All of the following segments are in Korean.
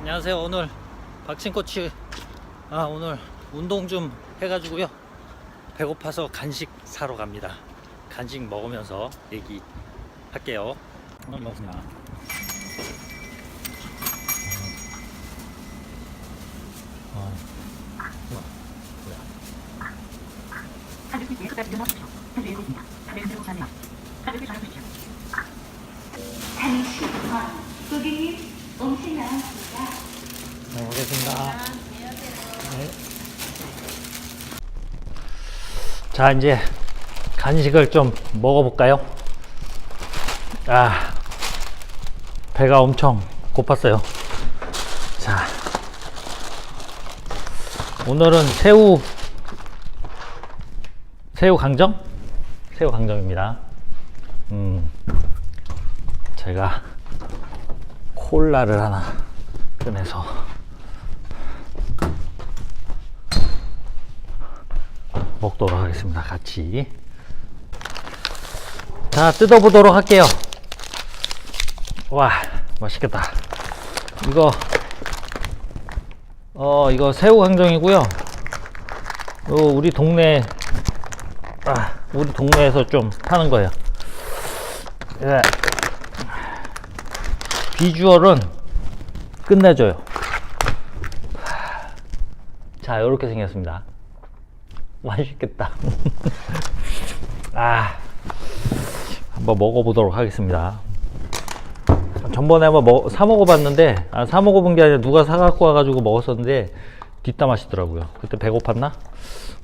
안녕하세요. 오늘 박친 코치 아 오늘 운동 좀 해가지고요. 배고파서 간식 사러 갑니다. 간식 먹으면서 얘기 할게요. 오늘 먹습니다. 어. 우와, 뭐야. 전화주십시오. 잠시만 고객님 네, 오겠습니다. 네. 자, 이제 간식을 좀 먹어볼까요? 아, 배가 엄청 고팠어요. 자, 오늘은 새우, 새우 강정? 새우 강정입니다. 음, 제가 콜라를 하나 꺼내서 먹도록 하겠습니다. 같이. 자, 뜯어보도록 할게요. 와, 맛있겠다. 이거, 어, 이거 새우 강정이고요. 요 우리 동네, 아, 우리 동네에서 좀 파는 거예요. 예. 비주얼은 끝내줘요. 자, 이렇게 생겼습니다. 맛있겠다. 아, 한번 먹어보도록 하겠습니다. 전번에 한번 먹, 사 먹어봤는데, 아, 사 먹어본 게 아니라 누가 사갖고 와가지고 먹었었는데, 뒷담 맛있더라고요. 그때 배고팠나?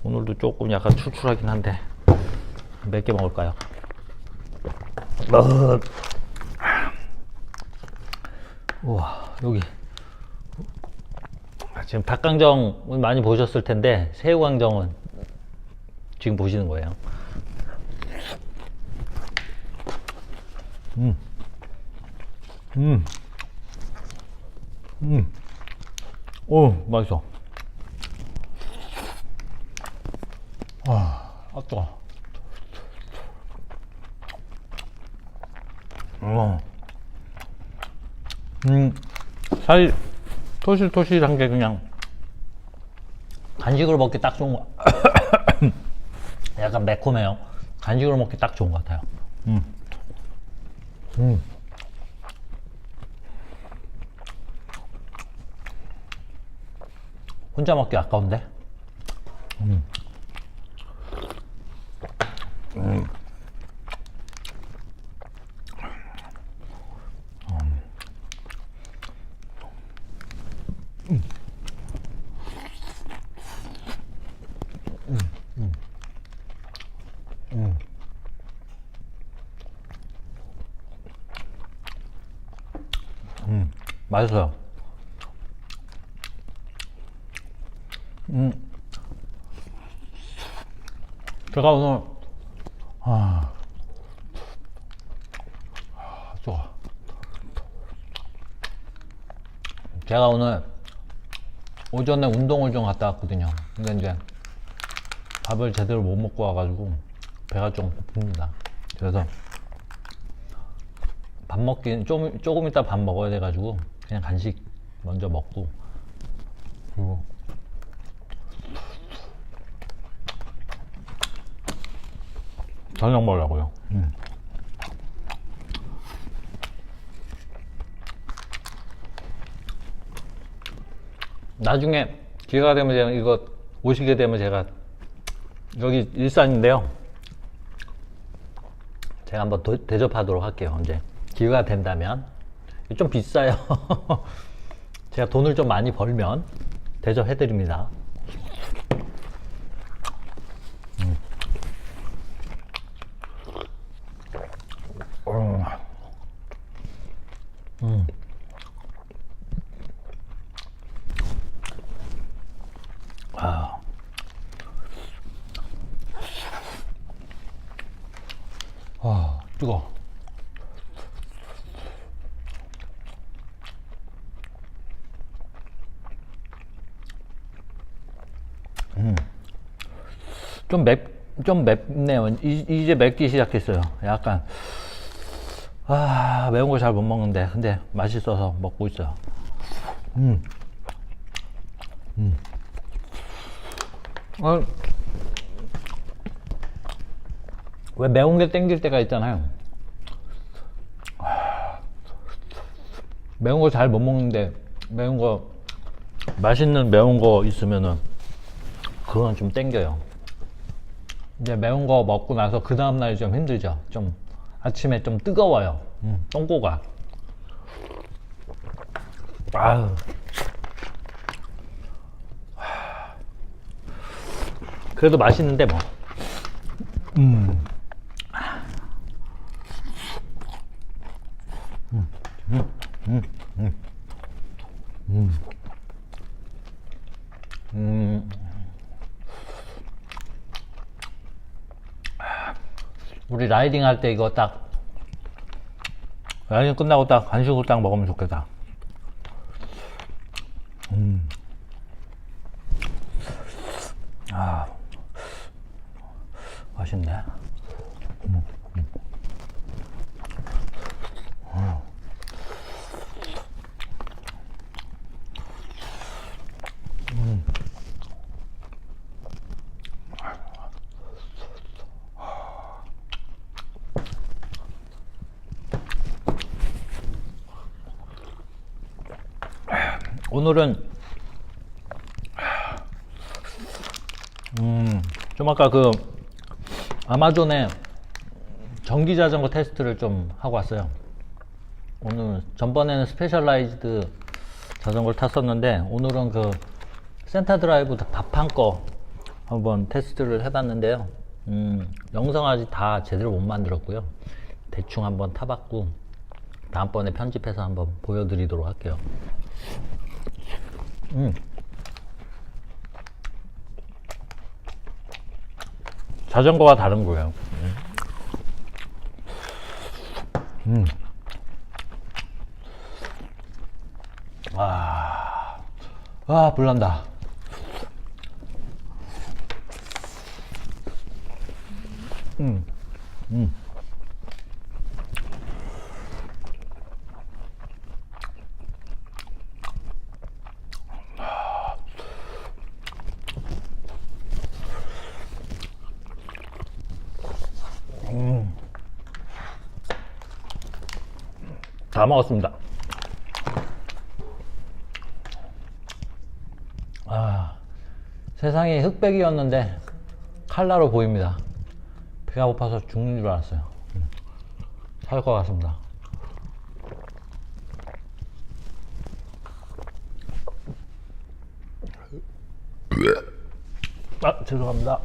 오늘도 조금 약간 출출하긴 한데, 몇 개 먹을까요? 어, 우와, 여기. 아, 지금 닭강정은 많이 보셨을 텐데, 새우강정은 지금 보시는 거예요. 음. 음. 음. 오, 맛있어. 아, 아, 뜨거 어. 음, 살 토실토실한 게 그냥 간식으로 먹기 딱 좋은 거. 약간 매콤해요. 간식으로 먹기 딱 좋은 것 같아요. 음. 음. 혼자 먹기 아까운데? 음. 음. 맛있어요. 음. 제가 오늘, 아, 아, 좋아. 제가 오늘 오전에 운동을 좀 갔다 왔거든요. 근데 이제 밥을 제대로 못 먹고 와가지고 배가 좀 고픕니다. 그래서 밥 먹긴 좀 조금 이따 밥 먹어야 돼가지고 그냥 간식 먼저 먹고 그리고 저녁 먹으려고요. 음. 나중에 기회가 되면 제가 이거 오시게 되면 제가 여기 일산인데요. 제가 한번 도- 대접하도록 할게요. 언제 기회가 된다면 좀 비싸요. 제가 돈을 좀 많이 벌면 대접해 드립니다. 음. 음. 음. 아. 아, 뜨거. 좀 맵, 좀 맵네요. 이, 이제 맵기 시작했어요. 약간, 아, 매운 거 잘 못 먹는데. 근데 맛있어서 먹고 있어요. 음. 음. 어, 왜 매운 게 땡길 때가 있잖아요. 매운 거 잘 못 먹는데 매운 거 맛있는 매운 거 있으면은 그건 좀 땡겨요. 이제 매운 거 먹고 나서 그 다음 날이 좀 힘들죠. 좀 아침에 좀 뜨거워요. 음, 똥꼬가. 아유. 그래도 맛있는데 뭐. 음. 음, 음, 음, 음. 음. 음. 우리 라이딩 할 때 이거 딱 라이딩 끝나고 딱 간식으로 딱 먹으면 좋겠다. 음. 아, 맛있네. 음, 음. 음. 음. 오늘은 음, 좀 아까 그 아마존에 전기 자전거 테스트를 좀 하고 왔어요. 오늘 전번에는 스페셜라이즈드 자전거를 탔었는데 오늘은 그 센터 드라이브 밥한 거 한번 테스트를 해봤는데요. 음, 영상 아직 다 제대로 못 만들었고요. 대충 한번 타봤고 다음번에 편집해서 한번 보여드리도록 할게요. 음. 자전거와 다른 거예요. 음. 아, 아, 불난다. 음, 음. 다 먹었습니다. 아, 세상이 흑백이었는데 칼라로 보입니다. 배가 고파서 죽는 줄 알았어요. 살 것 같습니다. 아, 죄송합니다.